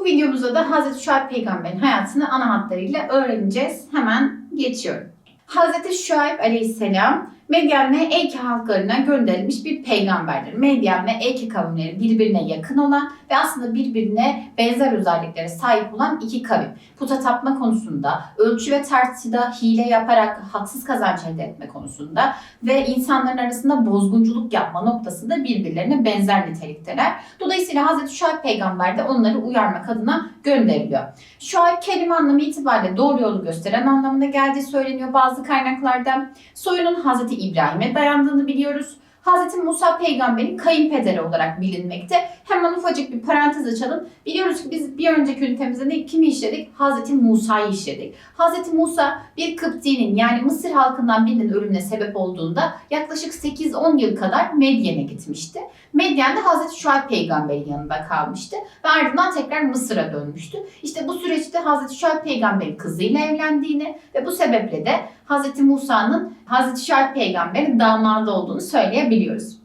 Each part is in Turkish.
Bu videomuzda da Hazreti Şuayb peygamberin hayatını ana hatlarıyla öğreneceğiz. Hemen geçiyorum. Hazreti Şuayb aleyhisselam Medyen ve Eyke halklarına gönderilmiş bir peygamberdir. Medyen ve Eyke kavimleri birbirine yakın olan ve aslında birbirine benzer özelliklere sahip olan iki kavim. Puta tapma konusunda, ölçü ve tartıda hile yaparak haksız kazanç elde etme konusunda ve insanların arasında bozgunculuk yapma noktasında birbirlerine benzer nitelikteler. Dolayısıyla Hazreti Şuayb peygamber de onları uyarmak adına gönderiliyor. Şuayb kelime anlamı itibariyle doğru yolu gösteren anlamına geldiği söyleniyor bazı kaynaklarda. Soyunun Hazreti İbrahim'e dayandığını biliyoruz. Hazreti Musa peygamberin kayınpederi olarak bilinmekte. Hemen ufacık bir parantez açalım. Biliyoruz ki biz bir önceki ünitemizde ne, kimi işledik? Hazreti Musa'yı işledik. Hazreti Musa bir Kıpti'nin yani Mısır halkından birinin ölümüne sebep olduğunda yaklaşık 8-10 yıl kadar Medyen'e gitmişti. Medyen'de Hazreti Şuayb peygamberin yanında kalmıştı ve ardından tekrar Mısır'a dönmüştü. İşte bu süreçte Hazreti Şuayb peygamberin kızıyla evlendiğini ve bu sebeple de Hazreti Musa'nın Hazreti Şuayb peygamberin damadı olduğunu söyleyebiliyoruz.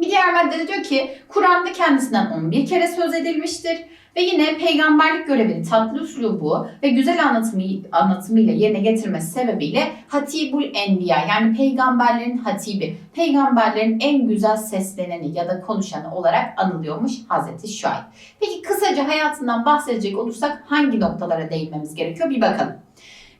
Bir diğer maddede diyor ki Kur'an'da kendisinden 11 kere söz edilmiştir. Ve yine peygamberlik görevini tatlı üslubu ve güzel anlatımı, anlatımıyla yerine getirmesi sebebiyle Hatibul Enbiya yani peygamberlerin hatibi, peygamberlerin en güzel sesleneni ya da konuşanı olarak anılıyormuş Hazreti Şuayb. Peki kısaca hayatından bahsedecek olursak hangi noktalara değinmemiz gerekiyor bir bakalım.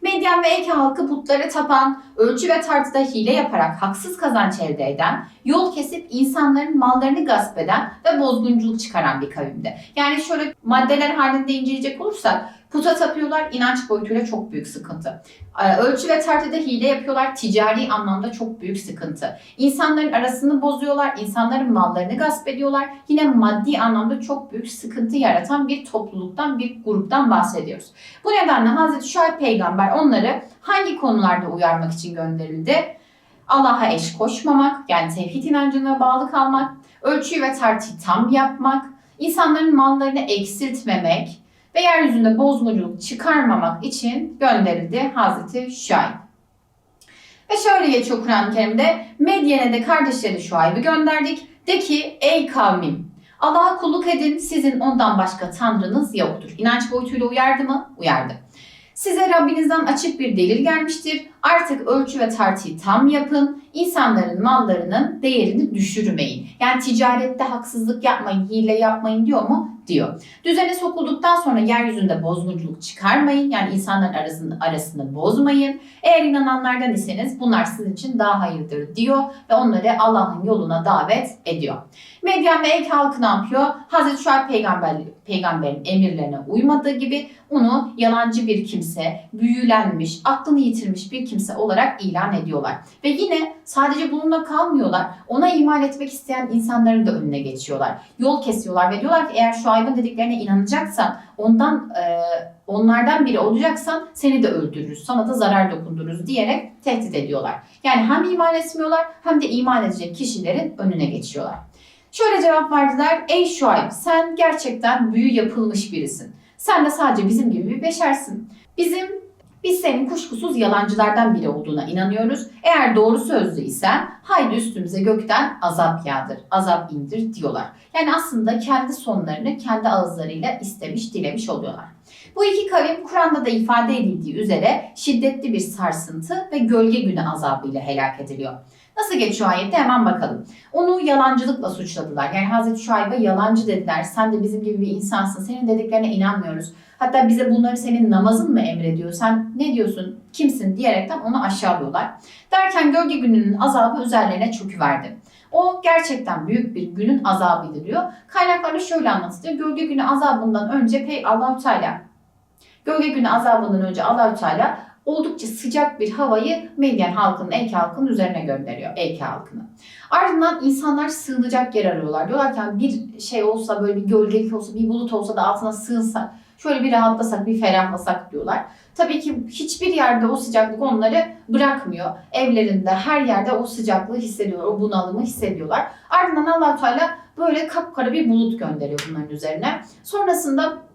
Medyen ve Eke halkı putlara tapan, ölçü ve tartıda hile yaparak haksız kazanç elde eden, yol kesip insanların mallarını gasp eden ve bozgunculuk çıkaran bir kavimdi. Yani şöyle maddeler halinde inceleyecek olursak puta tapıyorlar inanç boyutuyla çok büyük sıkıntı. Ee, Ölçü ve tartıda hile yapıyorlar ticari anlamda çok büyük sıkıntı. İnsanların arasını bozuyorlar, insanların mallarını gasp ediyorlar. Yine maddi anlamda çok büyük sıkıntı yaratan bir topluluktan, bir gruptan bahsediyoruz. Bu nedenle Hazreti Şuayb peygamber onları hangi konularda uyarmak için gönderildi? Allah'a eş koşmamak, yani tevhid inancına bağlı kalmak, ölçüyü ve tartıyı tam yapmak, insanların mallarını eksiltmemek ve yeryüzünde bozgunculuk çıkarmamak için gönderildi Hazreti Şuayb. Ve şöyle geçiyor Kur'an-ı Kerim'de, Medyen'e de kardeşleri Şuayb'ı gönderdik. De ki ey kavmim Allah'a kulluk edin sizin ondan başka tanrınız yoktur. İnanç boyutuyla uyardı mı? Uyardı. Size Rabbinizden açık bir delil gelmiştir. Artık ölçü ve tartıyı tam yapın. İnsanların mallarının değerini düşürmeyin. Yani ticarette haksızlık yapmayın, hile yapmayın diyor mu? Diyor. Düzene sokulduktan sonra yeryüzünde bozgunculuk çıkarmayın. Yani insanların arasını, arasını bozmayın. Eğer inananlardan iseniz bunlar sizin için daha hayırdır diyor ve onları Allah'ın yoluna davet ediyor. Medyen ve Ek halkı ne yapıyor? Hazreti Şuayb peygamber, peygamberin emirlerine uymadığı gibi onu yalancı bir kimse, büyülenmiş, aklını yitirmiş bir kimse olarak ilan ediyorlar. Ve yine sadece bununla kalmıyorlar. Ona iman etmek isteyen insanların da önüne geçiyorlar. Yol kesiyorlar ve diyorlar ki eğer Şuayb'ın dediklerine inanacaksan, ondan e, onlardan biri olacaksan seni de öldürürüz, sana da zarar dokundururuz diyerek tehdit ediyorlar. Yani hem iman etmiyorlar hem de iman edecek kişilerin önüne geçiyorlar. Şöyle cevap verdiler. Ey Şuayb sen gerçekten büyü yapılmış birisin. Sen de sadece bizim gibi bir beşersin. Bizim biz senin kuşkusuz yalancılardan biri olduğuna inanıyoruz. Eğer doğru sözlü isen haydi üstümüze gökten azap yağdır, azap indir diyorlar. Yani aslında kendi sonlarını kendi ağızlarıyla istemiş, dilemiş oluyorlar. Bu iki kavim Kur'an'da da ifade edildiği üzere şiddetli bir sarsıntı ve gölge günü azabıyla helak ediliyor. Nasıl geçiyor ayette hemen bakalım. Onu yalancılıkla suçladılar. Yani Hazreti Şuayb'a yalancı dediler. Sen de bizim gibi bir insansın. Senin dediklerine inanmıyoruz. Hatta bize bunları senin namazın mı emrediyor? Sen ne diyorsun? Kimsin? diyerekten onu aşağılıyorlar. Derken gölge gününün azabı üzerlerine çöküverdi. O gerçekten büyük bir günün azabıydı diyor. Kaynaklarda şöyle anlatılıyor. Gölge günü azabından önce Pey Allahü Teala Gölge günü azabından önce Allahü Teala oldukça sıcak bir havayı Medyen halkının, Eyke halkının üzerine gönderiyor. Eyke halkını. Ardından insanlar sığınacak yer arıyorlar. Diyorlar ki "Yani bir şey olsa böyle bir gölgelik olsa bir bulut olsa da altına sığınsak şöyle bir rahatlasak bir ferahlasak diyorlar. Tabii ki hiçbir yerde o sıcaklık onları bırakmıyor. Evlerinde her yerde o sıcaklığı hissediyorlar. O bunalımı hissediyorlar. Ardından allah Teala böyle kapkara bir bulut gönderiyor bunların üzerine. Sonrasında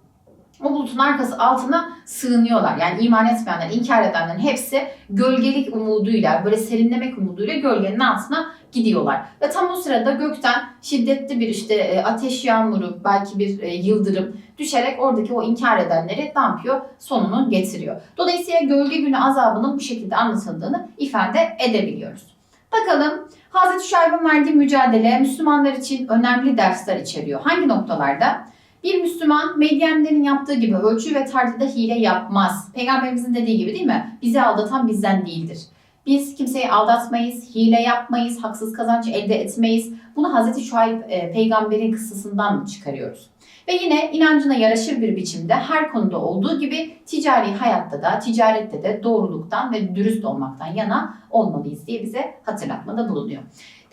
o bulutun arkası altına sığınıyorlar. Yani iman etmeyenler, inkar edenlerin hepsi gölgelik umuduyla, böyle serinlemek umuduyla gölgenin altına gidiyorlar. Ve tam o sırada gökten şiddetli bir işte e, ateş yağmuru, belki bir e, yıldırım düşerek oradaki o inkar edenleri ne yapıyor? Sonunu getiriyor. Dolayısıyla gölge günü azabının bu şekilde anlatıldığını ifade edebiliyoruz. Bakalım Hazreti Şuayb'ın verdiği mücadele Müslümanlar için önemli dersler içeriyor. Hangi noktalarda? Bir Müslüman medyenlerin yaptığı gibi ölçü ve tartıda hile yapmaz. Peygamberimizin dediği gibi değil mi? Bizi aldatan bizden değildir. Biz kimseyi aldatmayız, hile yapmayız, haksız kazanç elde etmeyiz. Bunu Hazreti Şuayb e, peygamberin kıssasından çıkarıyoruz. Ve yine inancına yaraşır bir biçimde her konuda olduğu gibi ticari hayatta da, ticarette de doğruluktan ve dürüst olmaktan yana olmalıyız diye bize hatırlatmada bulunuyor.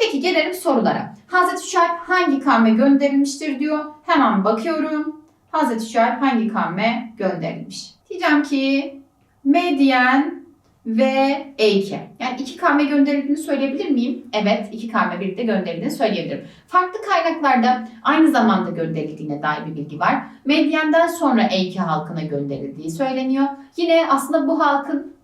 Peki gelelim sorulara. Hazreti Şuayb hangi kavme gönderilmiştir diyor. Hemen bakıyorum. Hazreti Şuayb hangi kavme gönderilmiş? Diyeceğim ki Medyen ve Eyke. Yani iki kavme gönderildiğini söyleyebilir miyim? Evet, iki kavme birlikte gönderildiğini söyleyebilirim. Farklı kaynaklarda aynı zamanda gönderildiğine dair bir bilgi var. Medyen'den sonra Eyke halkına gönderildiği söyleniyor. Yine aslında bu halkın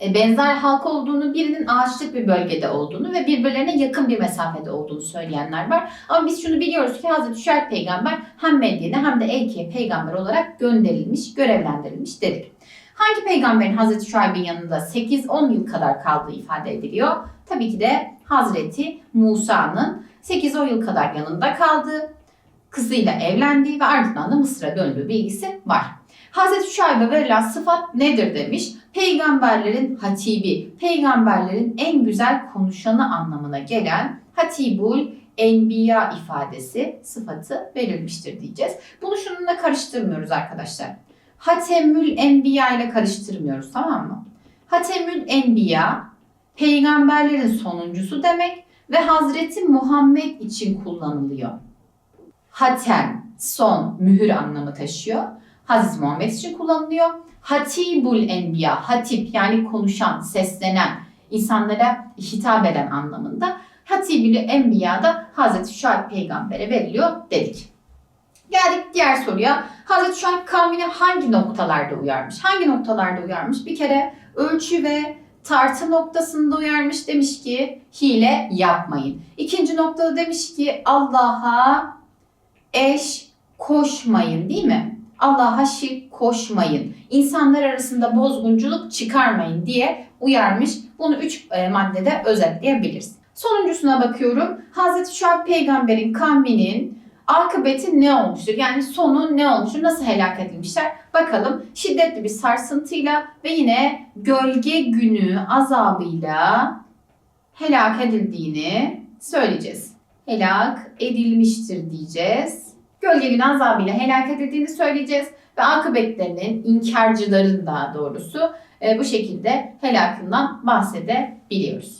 benzer halk olduğunu, birinin ağaçlık bir bölgede olduğunu ve birbirlerine yakın bir mesafede olduğunu söyleyenler var. Ama biz şunu biliyoruz ki Hazreti Şuayb peygamber hem Medyen'e hem de Eyke'ye peygamber olarak gönderilmiş, görevlendirilmiş dedik. Hangi peygamberin Hazreti Şuayb'in yanında 8-10 yıl kadar kaldığı ifade ediliyor? Tabii ki de Hazreti Musa'nın 8-10 yıl kadar yanında kaldığı, kızıyla evlendiği ve ardından da Mısır'a döndüğü bilgisi var. Hazreti Şuayb'e verilen sıfat nedir demiş? Peygamberlerin hatibi, peygamberlerin en güzel konuşanı anlamına gelen hatibul enbiya ifadesi sıfatı verilmiştir diyeceğiz. Bunu şununla karıştırmıyoruz arkadaşlar. Hatemül Enbiya ile karıştırmıyoruz tamam mı? Hatemül Enbiya peygamberlerin sonuncusu demek ve Hazreti Muhammed için kullanılıyor. Hatem son mühür anlamı taşıyor. Hazreti Muhammed için kullanılıyor. Hatibul Enbiya hatip yani konuşan, seslenen, insanlara hitap eden anlamında. Hatibül Enbiya da Hazreti Şuayb peygambere veriliyor dedik. Geldik diğer soruya. Hazreti Şuayb kavmine hangi noktalarda uyarmış? Hangi noktalarda uyarmış? Bir kere ölçü ve tartı noktasında uyarmış. Demiş ki hile yapmayın. İkinci noktada demiş ki Allah'a eş koşmayın değil mi? Allah'a şirk koşmayın. İnsanlar arasında bozgunculuk çıkarmayın diye uyarmış. Bunu üç e, maddede özetleyebiliriz. Sonuncusuna bakıyorum. Hazreti Şuayb peygamberin kavminin akıbeti ne olmuştur? Yani sonu ne olmuştur? Nasıl helak edilmişler? Bakalım şiddetli bir sarsıntıyla ve yine gölge günü azabıyla helak edildiğini söyleyeceğiz. Helak edilmiştir diyeceğiz. Gölge günü azabıyla helak edildiğini söyleyeceğiz ve akıbetlerinin inkarcıların daha doğrusu e, bu şekilde helakından bahsedebiliyoruz.